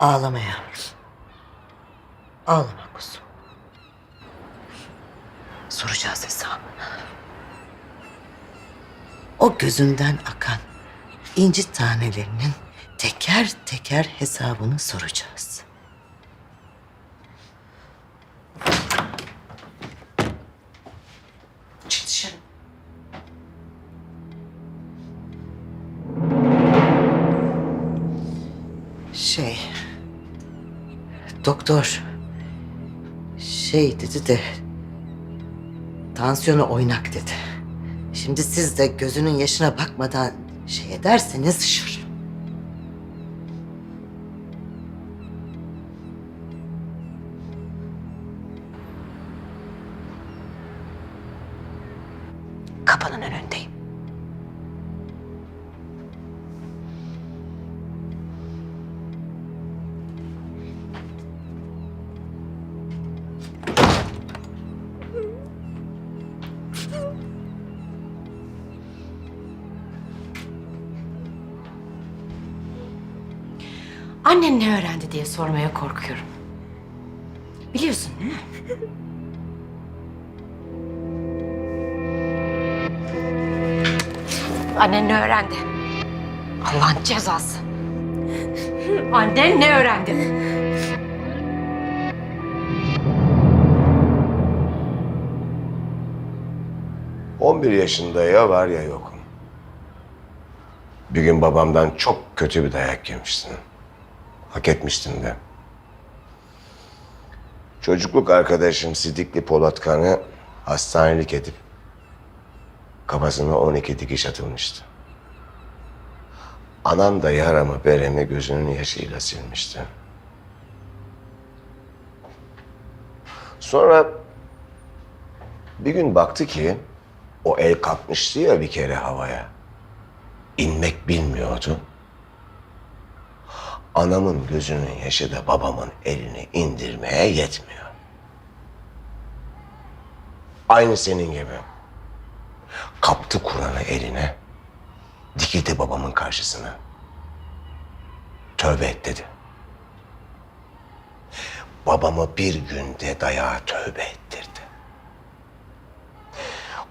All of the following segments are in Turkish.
Ağlama yavrum. Ağlama kuzum. Soracağız hesabını. O gözünden akan inci tanelerinin teker teker hesabını soracağız. Doktor... Şey dedi de... Tansiyonu oynak dedi. Şimdi siz de gözünün yaşına bakmadan şey ederseniz şır. Annen ne öğrendi diye sormaya korkuyorum. Biliyorsun değil mi? Annen ne öğrendi? Allah'ın cezası. Annen ne öğrendi? 11 yaşında ya var ya yokum. Bir gün babamdan çok kötü bir dayak yemiştin. Hak etmiştin de. Çocukluk arkadaşım Sidikli Polatkan'ı hastanelik edip kafasına 12 dikiş atılmıştı. Anan da yaramı beremi gözünün yaşıyla silmişti. Sonra bir gün baktı ki o el kalkmıştı ya bir kere havaya. İnmek bilmiyordu. Anamın gözünün yaşı da babamın elini indirmeye yetmiyor. Aynı senin gibi. Kaptı Kur'an'ı eline. Dikildi babamın karşısına. Tövbe et dedi. Babamı bir günde dayağa tövbe ettirdi.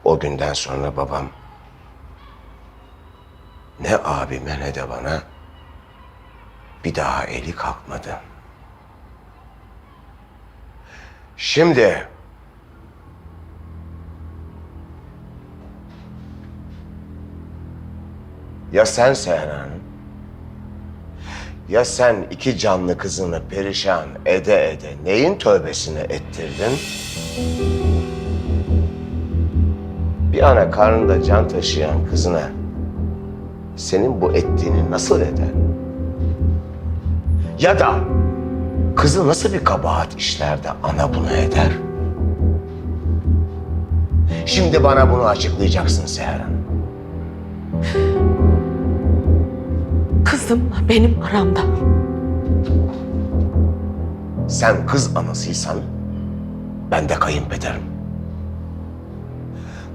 O günden sonra babam ne abime ne de bana bir daha eli kalkmadı. Şimdi ya sen Sehran ya sen iki canlı kızını perişan ede ede neyin tövbesini ettirdin? Bir ana karnında can taşıyan kızına senin bu ettiğini nasıl eder? Ya da kızı nasıl bir kabahat işler de ana bunu eder? Şimdi bana bunu açıklayacaksın Seher Hanım. Kızımla benim aramda. Sen kız anasıysan ben de kayınpederim.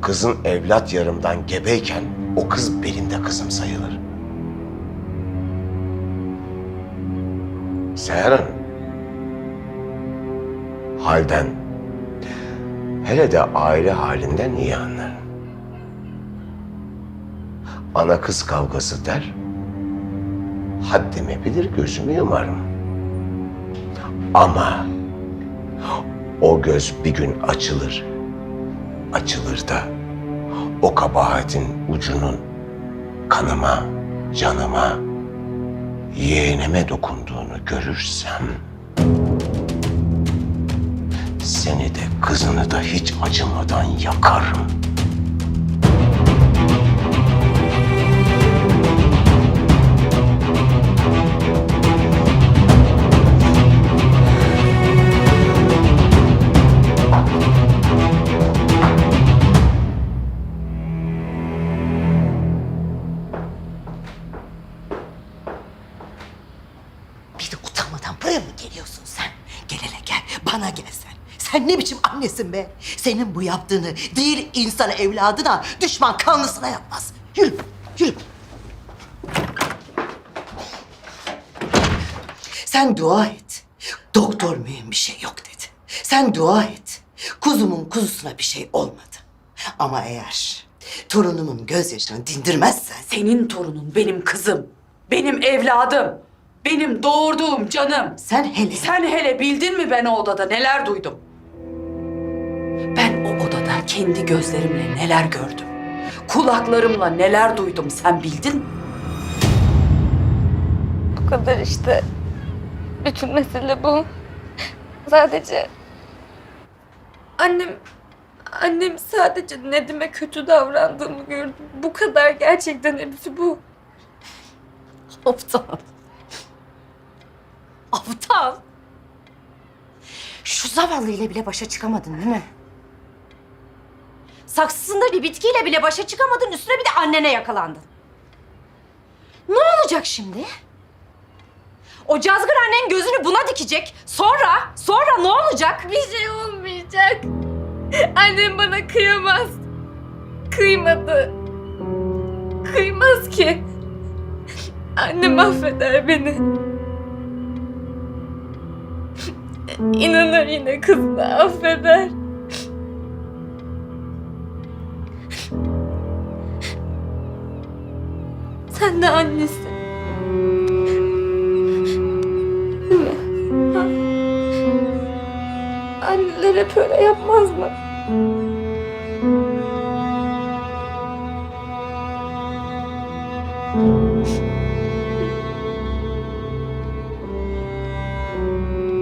Kızın evlat yarımdan gebeyken o kız benim de kızım sayılır. Seher Hanım, halden, hele de aile halinden iyi anlarım. Ana kız kavgası der, haddimi bilir gözümü yumarım. Ama o göz bir gün açılır. Açılır da o kabahatin ucunun kanıma, canıma, yeğenime dokunduğunu görürsem seni de kızını da hiç acımadan yakarım. Annesin be? Senin bu yaptığını değil insan evladına, düşman kanlısına yapmaz. Yürü, yürü. Sen dua et. Doktor mühim bir şey yok dedi. Sen dua et. Kuzumun kuzusuna bir şey olmadı. Ama eğer torunumun gözyaşını dindirmezsen... Senin torunun benim kızım. Benim evladım. Benim doğurduğum canım. Sen hele... Sen hele bildin mi ben o odada neler duydum? Ben o odada kendi gözlerimle neler gördüm. Kulaklarımla neler duydum sen bildin mi? Bu kadar işte. Bütün mesele bu. Sadece annem annem sadece Nedim'e kötü davrandığımı gördü. Bu kadar gerçekten hepsi bu. Aptal. Aptal. Şu zavallıyla bile başa çıkamadın değil mi? Saksısında bir bitkiyle bile başa çıkamadın, üstüne bir de annene yakalandın. Ne olacak şimdi? O cazgır annen gözünü buna dikecek. Sonra, sonra ne olacak? Bir şey olmayacak. Annem bana kıyamaz. Kıymadı. Kıymaz ki. Annem affeder beni. İnanır yine kızına affeder. Sen de annesin. Değil mi? Anneler hep öyle yapmaz mı?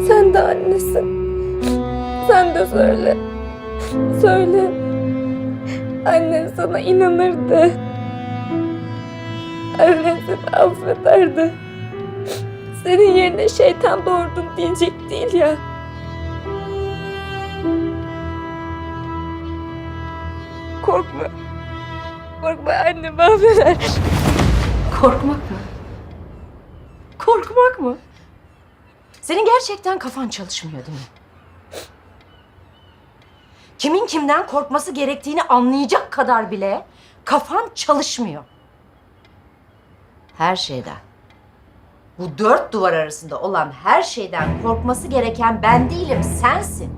Sen de annesin. Sen de söyle. Söyle. Annen sana inanırdı. Seni affederdi. Senin yerine şeytan doğurdum diyecek değil ya. Korkma. Korkma annem affeder. Korkmak mı? Korkmak mı? Senin gerçekten kafan çalışmıyor değil mi? Kimin kimden korkması gerektiğini anlayacak kadar bile kafan çalışmıyor. Her şeyden. Bu dört duvar arasında olan her şeyden korkması gereken ben değilim, sensin.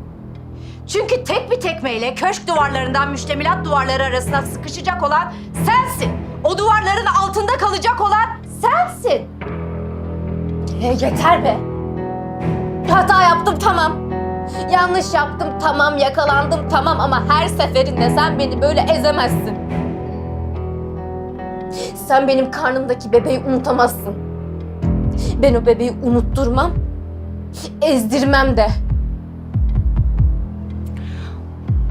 Çünkü tek bir tekmeyle köşk duvarlarından müştemilat duvarları arasına sıkışacak olan sensin. O duvarların altında kalacak olan sensin. E, yeter be. Hata yaptım tamam. Yanlış yaptım tamam, yakalandım tamam ama her seferinde sen beni böyle ezemezsin. Sen benim karnımdaki bebeği unutamazsın. Ben o bebeği unutturmam, ezdirmem de.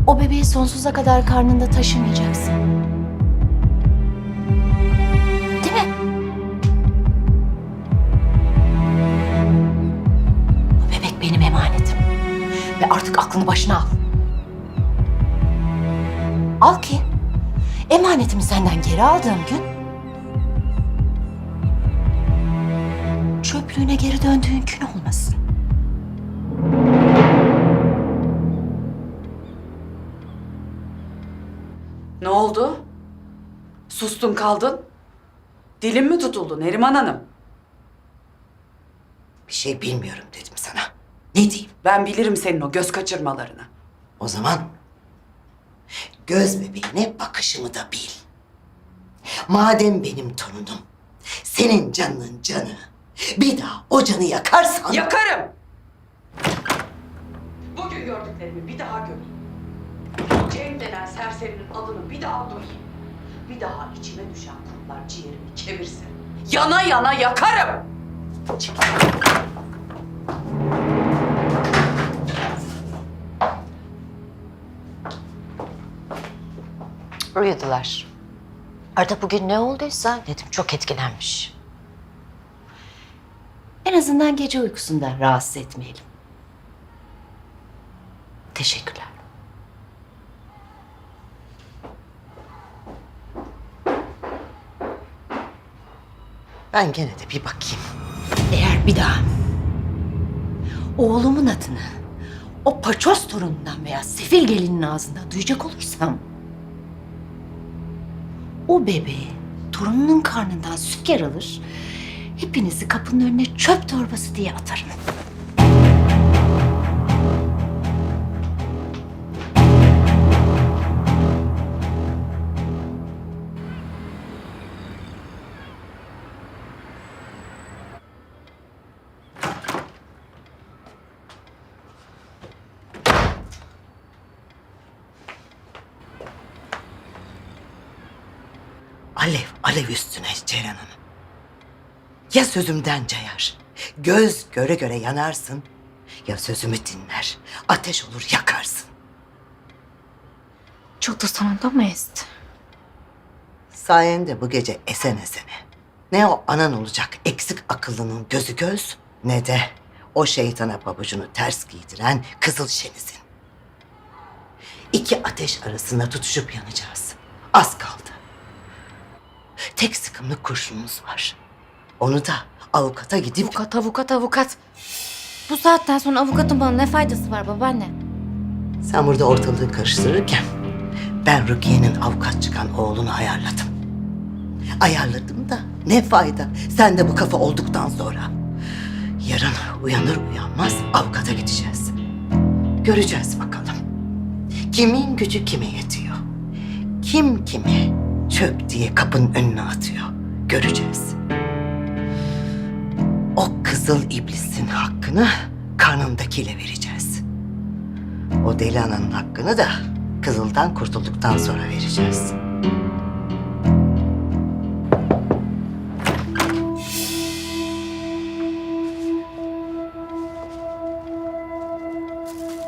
O bebeği sonsuza kadar karnında taşımayacaksın. Değil mi? Bebek benim emanetim. Ve artık aklını başına al. Al ki emanetimi senden geri aldığım gün çöplüğüne geri döndüğün gün olmasın. Ne oldu? Sustun kaldın. Dilin mi tutuldu Neriman Hanım? Bir şey bilmiyorum dedim sana. Ne diyeyim? Ben bilirim senin o göz kaçırmalarını. O zaman göz bebeğine bakışımı da bil. Madem benim torunum, senin canının canı, bir daha o canı yakarsan... Yakarım! Bugün gördüklerimi bir daha göreyim. Cem denen serserinin adını bir daha duyayım. Bir daha içime düşen kurtlar ciğerimi kemirsin. Yana yana yakarım! Çık. Uyudular. Artık bugün ne olduysa dedim çok etkilenmiş. En azından gece uykusunda rahatsız etmeyelim. Teşekkürler. Ben gene de bir bakayım. Eğer bir daha oğlumun adını o paçoz torunundan veya sefil gelinin ağzından duyacak olursam o bebeği torununun karnından süt yer alır hepinizi kapının önüne çöp torbası diye atarım. Alev alev üstüne Ceylan Hanım. Ya sözümden cayar, göz göre göre yanarsın ya sözümü dinler, ateş olur yakarsın. Çok da sonunda mı esti? Sayende bu gece esen esene. Ne o anan olacak eksik akıllının gözü göz ne de o şeytana pabucunu ters giydiren kızıl şenizin. İki ateş arasında tutuşup yanacağız. Az kaldı. Tek sıkımlık kurşunumuz var. Onu da avukata gidip Avukat, avukat, avukat. Bu saatten sonra avukatın bana ne faydası var babaanne? sen burada ortalığı karıştırırken ben Rukiye'nin avukat çıkan oğlunu ayarladım. Ayarladım da ne fayda sen de bu kafa olduktan sonra. Yarın uyanır uyanmaz avukata gideceğiz. Göreceğiz bakalım. Kimin gücü kime yetiyor? Kim kimi çöp diye kapının önüne atıyor? Göreceğiz. Kızıl iblisin hakkını karnındakiyle vereceğiz. O deli ananın hakkını da Kızıl'dan kurtulduktan sonra vereceğiz.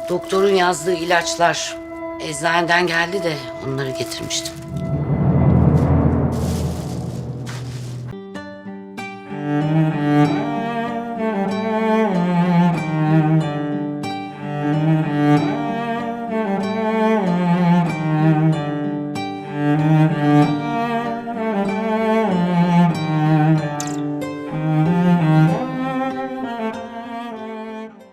Doktorun yazdığı ilaçlar eczaneden geldi de onları getirmiştim.